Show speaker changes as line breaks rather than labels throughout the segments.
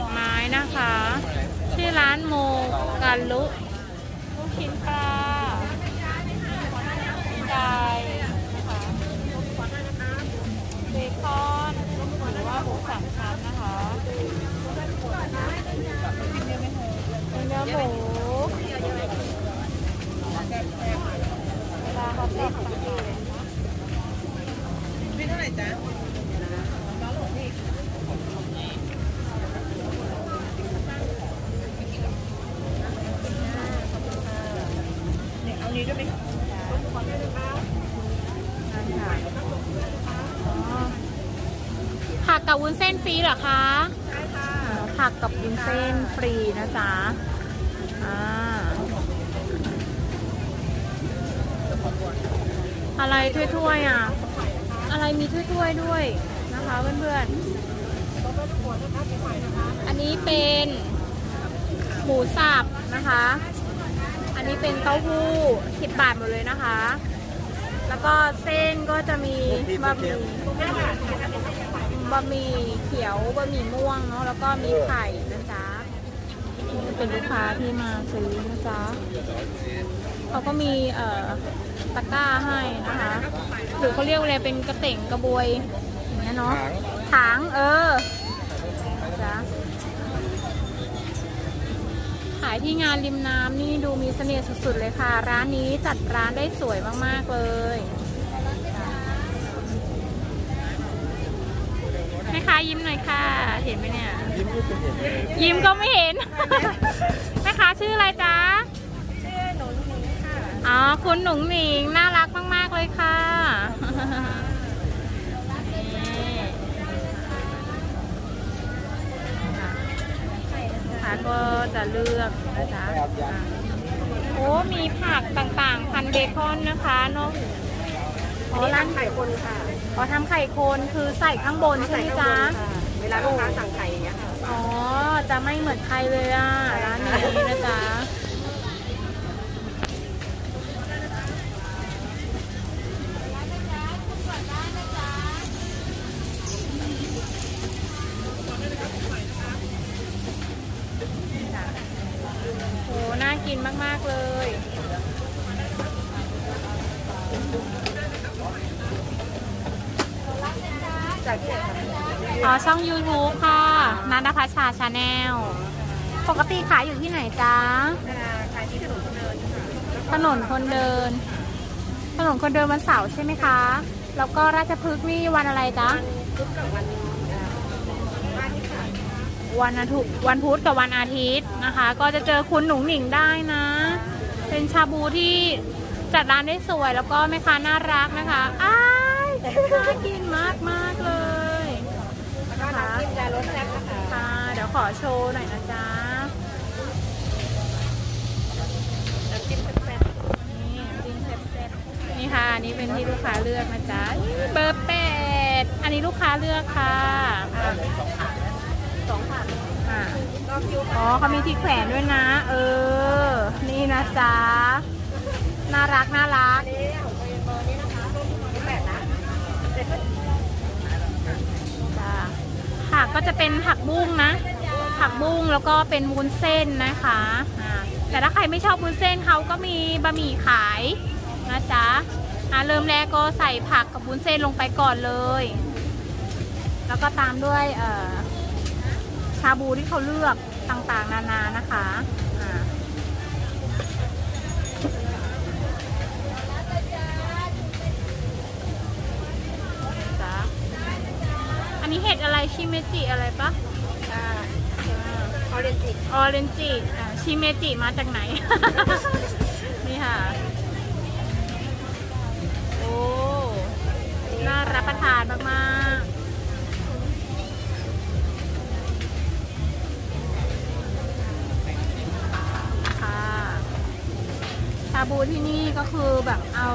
บูเสียบไม้นะคะชื่อร้านโมกันลุลูกชิ้นปลาไก่นะคะเบคอนหรือว่าหมูสามชั้นนะคะเป็นเนื้อหมูปลาฮอตดอกต่างๆ ผักกับวุ้ นเส้นฟรีเหรอคะใช่ค่ะผักกับวุ้นเส้นฟรีนะจ๊ะอ่าอะไรถ้วยๆอะ อะไรมีถ้วยๆด้วยนะคะเพื่อนๆอันนี้เป็นหมูสับนะคะ อันนี้เป็นเต้าหู้10บาทหมดเลยนะคะ แล้วก็เส้นก็จะมีบะหมี่ บะหมี่เขียวบะหมี่ม่วงเนาะแล้วก็มีไข่นะจ๊ะนี่เป็นลูกค้าที่มาซื้อนะจ๊ะเขาก็มีเอ่อตะกร้าให้นะคะหรือเขาเรียกว่าอะไรเป็นกระเต่งกระบวยอย่างเงี้ยเนาะถางเออจ๊ะขายที่งานริมน้ำนี่ดูมีเสน่ห์สุดๆเลยค่ะ ร้านนี้จัดร้านได้สวยมากๆเลยแม่ ค้ายิ้มหน่อยค่ะ เห็นไหมเนี่ยยิ้มก็ไม่เห็น แม่ค้าชื่ออะไรจ๊ะ
ชื่อหนูหนูค่ะ
อ๋อ คุณหนุ่งหนิงน่ารักมาก ๆ เลยค่ะนี่ค่ะก็จะเลือกนะจ๊ะอะโอ้มีผักต่างๆ พันเบคอนนะคะเนาะอ๋อ
นี่
ร้า
ร้านนไข่คนค่ะ
อ๋อทำไข่โคนคือใส่ข้างบนใช่ไหมจ๊ะ
เวลาลูกค้าสั่งไข่อย่างเงี้ยค่ะ
อ๋อ จะไม่เหมือนใครเลยอะ ร้านนี้นะจ๊ะ แนลปกติขายอยู่ที่ไหนจ๊ะ
ขายที่ถนนคนเดินค่ะ
ถนนคนเดิน ถนนคนเดินวันเสาร์ใช่ไหมคะ แล้วก็ราชพฤกษ์นี่วันอะไรจ๊ะ
ทุกกับวันอ่าบ้านที่ขาย
วันอาทิตย์วันพุธกับวันอาทิตย์นะคะ ก็จะเจอคุณหนุ่งหนิงได้นะ เป็นชาบูที่จัดร้านได้สวยแล้วก็แม่ค้าน่ารักนะคะอ้ายน่ากินมากมากๆเลย
แล้วก็น้ำจิ้มยารสแซ่บ
ขอโชว์หน่อยนะจ๊ะ
น้ำจิ้มแซ่บ
นี่จริงเซ็ตๆนี่ค่ะ อันนี่เป็นที่ลูกค้าเลือกนะจ๊ะ เบอร์แปดอันนี้ลูกค้าเลือกค่ะ
ๆอ่าสองผัด
อ่า
ก็คิว
อ๋อเขามีที่แขวนด้วยนะ เออ นี่นะจ๊ะ น่ารักน่ารัก
แปดนะเจ็ด
จ้ะผักก็จะเป็นผักบุ้งนะ ผักบุ้งแล้วก็เป็นวุ้นเส้นนะคะอ่าแต่ถ้าใครไม่ชอบวุ้นเส้นเขาก็มีบะหมี่ขายนะจ๊ะอ่าเริ่มแรกก็ใส่ผักกับวุ้นเส้นลงไปก่อนเลย แล้วก็ตามด้วยเอ่อชาบูที่เขาเลือกต่างๆ นานานะคะอ่าอันนี้เห็ดอะไรชิเมจิอะไรปะ
อเรนจิ
ออเรนจิชิเมจิมาจากไหน นี่ค่ะ โอ้ น่ารับประทานมากๆค่ะชาบูที่นี่ก็คือแบบเอา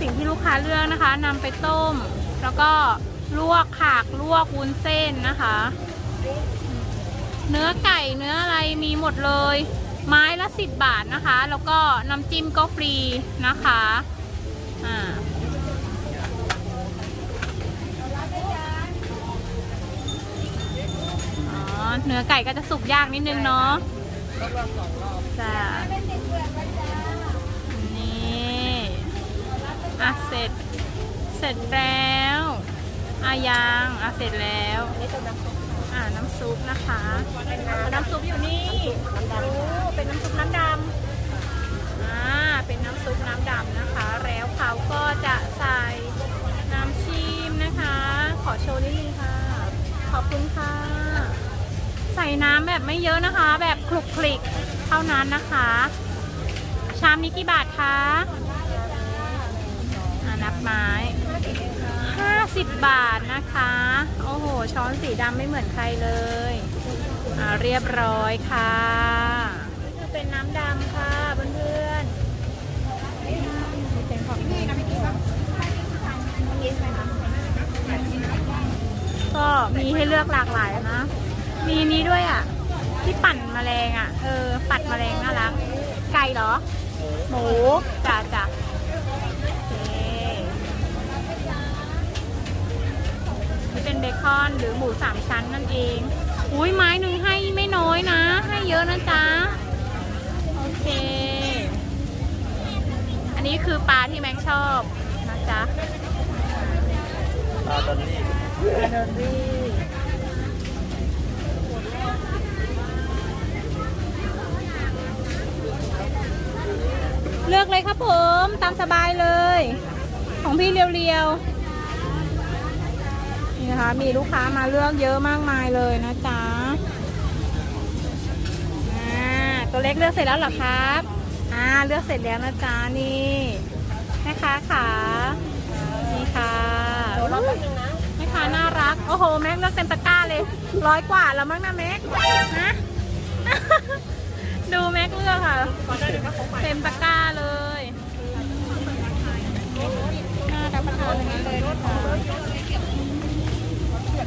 สิ่งที่ลูกค้าเลือกนะคะนำไปต้ม แล้วก็ลวกขากลวกวุ้นเส้นนะคะ เนื้อไก่เนื้ออะไรมีหมดเลย ไม้ละ 10 บาทนะคะ แล้วก็น้ำจิ้มก็ฟรีนะคะอ่าอ๋อเนื้อไก่ก็จะสุกยากนิดนึงเนาะจ้านี่อะเสร็จ เสร็จแล้วอายังอะเสร็จแล้ว
นี่เป็นน้ำ ซุป
นะคะ
เป็นน้ำ
ซุปอยู่นี่
ดำ
โอ้เป็นน้ำซุปน้ำดำอ่าเป็นน้ำซุปน้ำดำนะคะ แล้วเขาก็จะใส่น้ำชิมนะคะ ขอโชว์นิดนึงค่ะ ขอบคุณค่ะ ใส่น้ำแบบไม่เยอะนะคะ แบบคลุกคลิกเท่านั้นนะคะ ชามนี้กี่บาทคะนับไม้ 50บาทนะคะ โอ้โห ช้อนสีดำไม่เหมือนใครเลยอ่าเรียบร้อยค่ะนี่คือเป็นน้ำดำค่ะเพื่อนๆเป็นของนี่นะก็มีให้เลือกหลากหลายนะ มีนี้ด้วยอะ ที่ปั่นแมลงอะ เออ ปัดแมลงน่ารัก ไก่เหรอ หมูจ้ะจ้ะ เป็นเบคอนหรือหมูสามชั้นนั่นเอง อุ้ยไม้หนึ่งให้ไม่น้อยนะ ให้เยอะนะจ๊ะ โอเค อันนี้คือปลาที่แม็กชอบนะจ๊ะ
ปลาดอลลี่
ปลาดอลลี่เลือกเลยครับผม ตามสบายเลย ของพี่เรียวๆ นะคะ มีลูกค้ามาเลือกเยอะมากมายเลยนะจ๊ะอ่าตัวเล็กเลือกเสร็จแล้วเหรอครับ อ่า เลือกเสร็จแล้วนะจ๊ะนี่แม่ค้าขานี่ค่ะ
รอแป๊บนึงนะ
แม่ค้าน่ารัก โอ้โห แม็กเลือกเต็มตะกร้าเลย ร้อยกว่าแล้วมั้งนะแม็กนะ ดูแม็กเลือกค่ะ เต็มตะกร้าเลยน่ารับประทานทั้งนั้นเลยนะคะ โอ้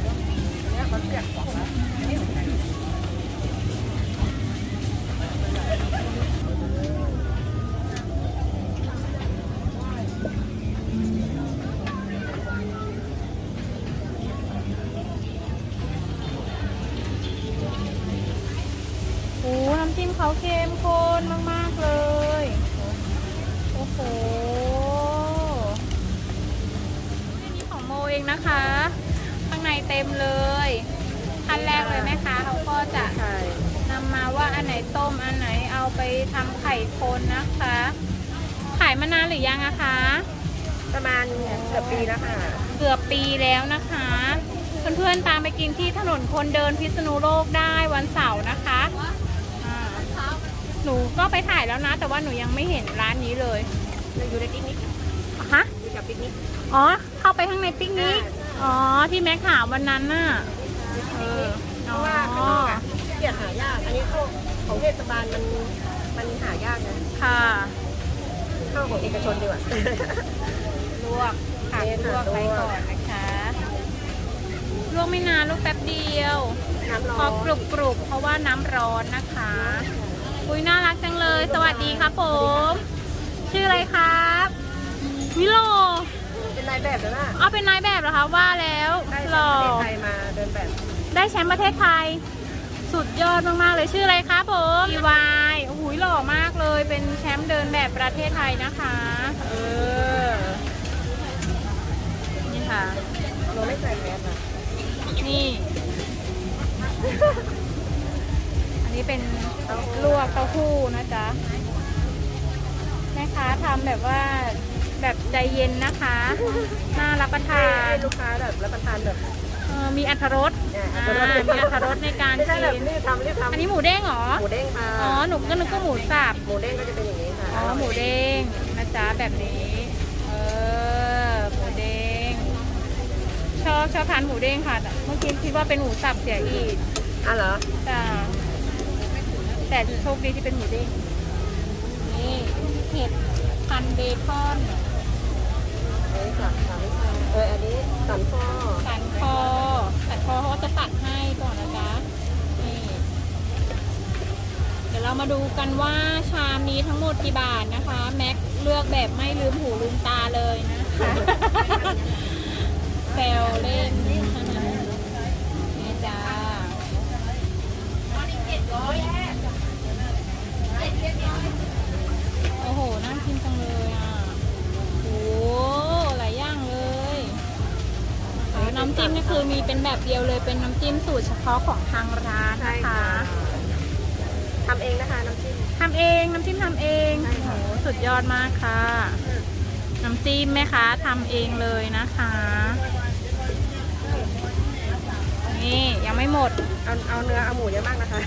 น้ำจิ้มเขาเข้มข้นมาก ๆ เลย โอ้โหนนี้ของโมเองนะคะ เต็มเลยขั้นแรกเลยแม่ค้าเขาก็จะ
ใช่
นำมาว่าอันไหนต้มอันไหนเอาไปทำไข่คนนะคะ ขายมานานหรือยังอะคะ
ประมาณเกือบปีแล้วค่ะ
เกือบปีแล้วนะคะ เพื่อนๆตามไปกินที่ถนนคนเดินพิษณุโลกได้วันเสาร์นะคะอ่าหนูก็ไปถ่ายแล้วนะ แต่ว่าหนูยังไม่เห็นร้านนี้เลย
อยู่ในปิกนิก
ฮะ
อยู่กับปิกนิก
อ๋อ เข้าไปข้างในปิกนิกอ๋ อ ที่แม็กถามวันนั้นน่ะ เออ
เพ
อ๋อ
ราะว่าข้างนอกอะเกียดหายาก อันนี้เข้าของเทศบาลมันมันหายากนะ
ค่ะ
เข้าของเอกชนดีกว่า
ลวกผัก
เท
ล
ค่ะ
วกไป
ลวก
ก่อนนะคะ ลวกไม่นานลวกแป๊บเดียว
น้ำร้
พ
อ
อนกรุบกรุบๆเพราะว่าน้ำร้อนนะคะ อุ้ยน่ารักจังเลย สวัสดีครับผม ชื่ออะไรครับ วิโล
เป็นนายแบบแล้วนะ
เอาเป็นนายแบบเหรอคะว่าแล้ว
ได้
หล่อ
ประเทศไทยมาเดินแบบ
ได้แชมป์ประเทศไทย สุดยอดมากๆเลยชื่ออะไรครับผมอีวายโอ้โหหล่อมากเลย เป็นแชมป์เดินแบบประเทศไทยนะคะ เออนี่ค่ะ
เราไม่ใส่แมสนะ
นี่ อันนี้เป็นลวกเต้าหู้นะจ๊ะ แม่ค้าทำแบบว่า แบบใจเย็นนะคะ น่ารับประทา
ให้
น
ลูกค้าแบบรับประทานแบบ
เออมีอัตรรส
เนี่ย
อ่า
อัตรรส
มีอัตรรสในการ
ไม่ใช่แบบ
กิน
รีบทำรีบทำ
อันนี้หมูเด้งเหรอ
หมูเด้งค่ะ
อ๋อ หนูก็นึกว่าหมูสับ
หมูเด้งก็จะเป็นอย่างนี้ค่ะ
อ๋อ หมูเด้งนะจ๊ะแบบนี้ เออ หมูเด้ง ชอบชอบทานหมูเด้งค่ะแต่เมื่อกี้คิดว่าเป็นหมูสับเสียอีก
อะเหรอ
จ้ะแต่โชคดีที่เป็นหมูเด้งนี่นี่เห็ดพันเบคอน
อั นี้สันสันคอเอออันนี้สันคอ
สันคอสันคอเขาก็จะตัดให้ก่อนนะจ๊ะนี่เดี๋ยวเรามาดูกันว่าชามนี้ทั้งหมดกี่บาทนะคะ แม็กเลือกแบบไม่ลืมหูลืมตาเลยนะคะแซวเล่น มนี่คือมีเป็นแบบเดียวเลยเป็นน้ำจิ้มสูตรเฉพาะของทางร้าน
ใช่
นะคะ
ค่ะทำเองนะคะน้ำจิ้ม
ทำเองน้ำจิ้มทำเอง
ใช่ค่ะ
โอ้โหสุดยอดมากค่ะ น้ำจิ้มแม่ค้าทำเองเลยนะคะ นี่ยังไม่หมด
เอาเอาเนื้อเอาหมูเยอะมากนะคะ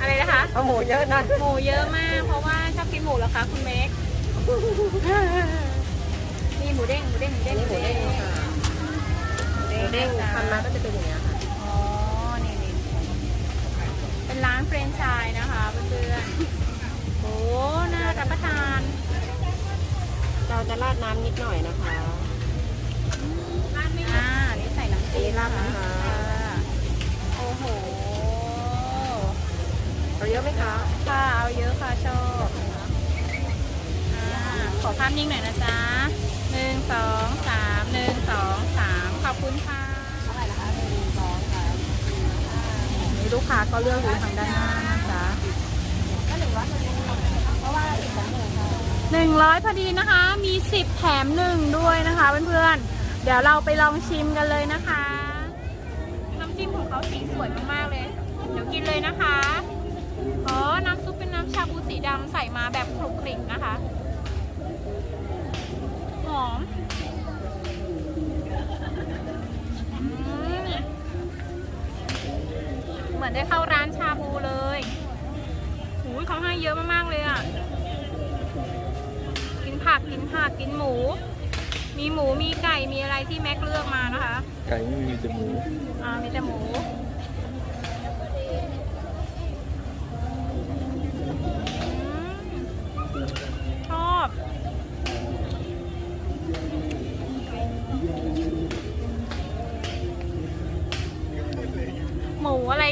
อะไรนะคะ
เอาหมูเยอะนะ
หมูเยอะมาก เพราะว่าชอบกินหมูเหรอคะคุณเมก นี่หมูเด้งหมูเด้งหมู
อั
เด้
น
ง
นี้หมูเด้งค่ะหมู เด้ง
จ้ะ
ทำมาก็จะเป็นอย่างนี้ยค่ะ
อ๋อ นี่นี่เป็นร้านเฟรนช์ชายนะคะเพื่อนๆโอ้น่ารับประทาน
เราจะราดน้ำนิดหน่อยนะคะ
อ่า นี่ใส่น้ำจิ้ม
ราดนะคะ
ค่ะโอ้โห
เอาเยอะไหมคะ
ค่ะเอาเยอะค่ะชอบอ่าขอภาพนิ่งหน่อยนะจ๊ะหนึ่งสองสามหนึ่งส องสามขอบคุณค่ะ
เท่าไหร่นะคะหนึ่งสองสาม
นี่ลูกค้าก็เลือกอยู่ทางด้านหน้านะจ๊ะ
ก็หนึ่งร้อยเพราะว่าอีกสองหนึ่งค่ะ
หนึ่งร้อยพอดีนะคะ มีสิบแถมหนึ่งด้วยนะคะเพื่อนๆ เดี๋ยวเราไปลองชิมกันเลยนะคะน้ำจิ้มของเขาสีสวยมากๆเลย เดี๋ยวกินเลยนะคะอ๋อน้ำซุปเป็นน้ำชาบูสีดำใส่มาแบบคลุกคลิกนะคะ หอมอืมเหมื อนได้เข้าร้านชาบูเลยหูยเขาให้เยอะมากๆเลยอะ กินผักกินผักกินหมู มีหมูมีไก่มีอะไรที่แม็กเลือกมานะคะ
ไก่ไม่มีแต่หมู
อ่ามีแต่หมูอืม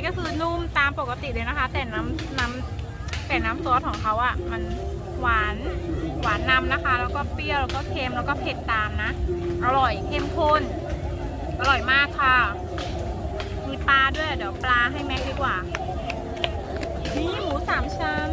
ก็คือนุ่มตามปกติเลยนะคะ แต่น้ำน้ำแต่น้ำซอสของเขาอะ่ะ มันหวานหวานนำนะคะ แล้วก็เปรี้ยวแล้วก็เค็มแล้วก็เผ็ดตามนะ อร่อยเข้มข้น อร่อยมากค่ะ มีปลาด้วยเดี๋ยวปลาให้แม็กดีกว่า นี่หมูสามชั้น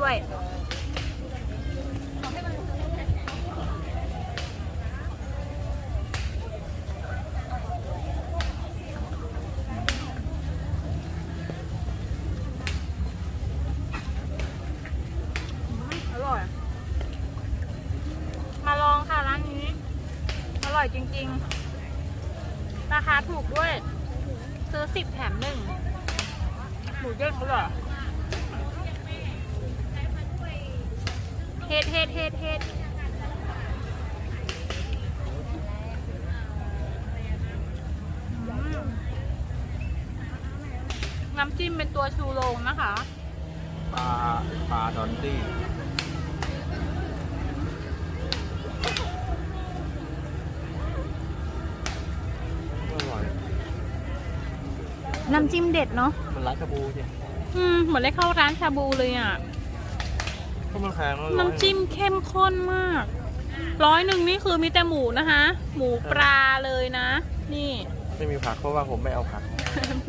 ด้วย อร่อย มาลองค่ะร้านนี้ อร่อยจริง ๆ ราคาถูกด้วย ซื้อสิบแถมหนึ่งหมูเด้งอร่อย เฮ็ดเฮ็ดเฮ็ดเฮ็ดอืมน้ำจิ้มเป็นตัวชูโรงนะคะ
ปลาปลาดอนตี้อร่อย
น้ำจิ้มเด็ดเนาะ
มันร้านชาบูใช่
อืม เหมือนได้เข้าร้านชาบูเลยอะ
ก็มันแพงแล้ว
น้ำจิ้มเข้มข้นมาก ร้อยหนึ่งนี่คือมีแต่หมูนะคะ หมูปลาเลยนะ นี่
ไม่มีผักเพราะว่าผมไม่เอาผัก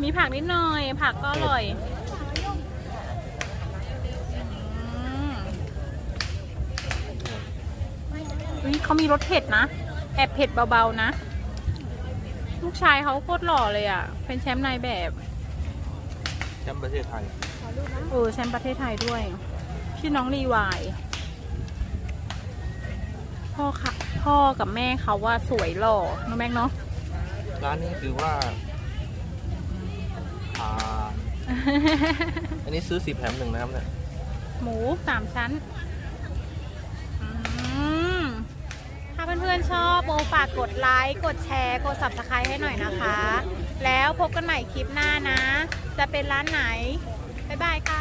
มีผักนิดหน่อย ผักก็อร่อยอืมเฮ้ยเขามีรสเผ็ดนะ แอบเผ็ดเบาๆนะ ลูกชายเขาโคตรหล่อเลยอะ เป็นแชมป์นายแบบ
แชมป์ประเทศไทย
เออ แชมป์ประเทศไทยด้วย ชื่อน้องรีวายพ่อค่ะพ่อกับแม่เขาว่าสวยหล่อน้องแม็กเนาะ
ร้านนี้คือว่าอ่า อันนี้ซื้อสิบแถมหนึ่งนะครับเนี่ย
หมูสามชั้นอืมถ้าเพื่อนๆชอบโบฝากกดไลค์ กดแชร์ กด subscribe ให้หน่อยนะคะ แล้วพบกันใหม่คลิปหน้านะ จะเป็นร้านไหน บ๊ายบายค่ะ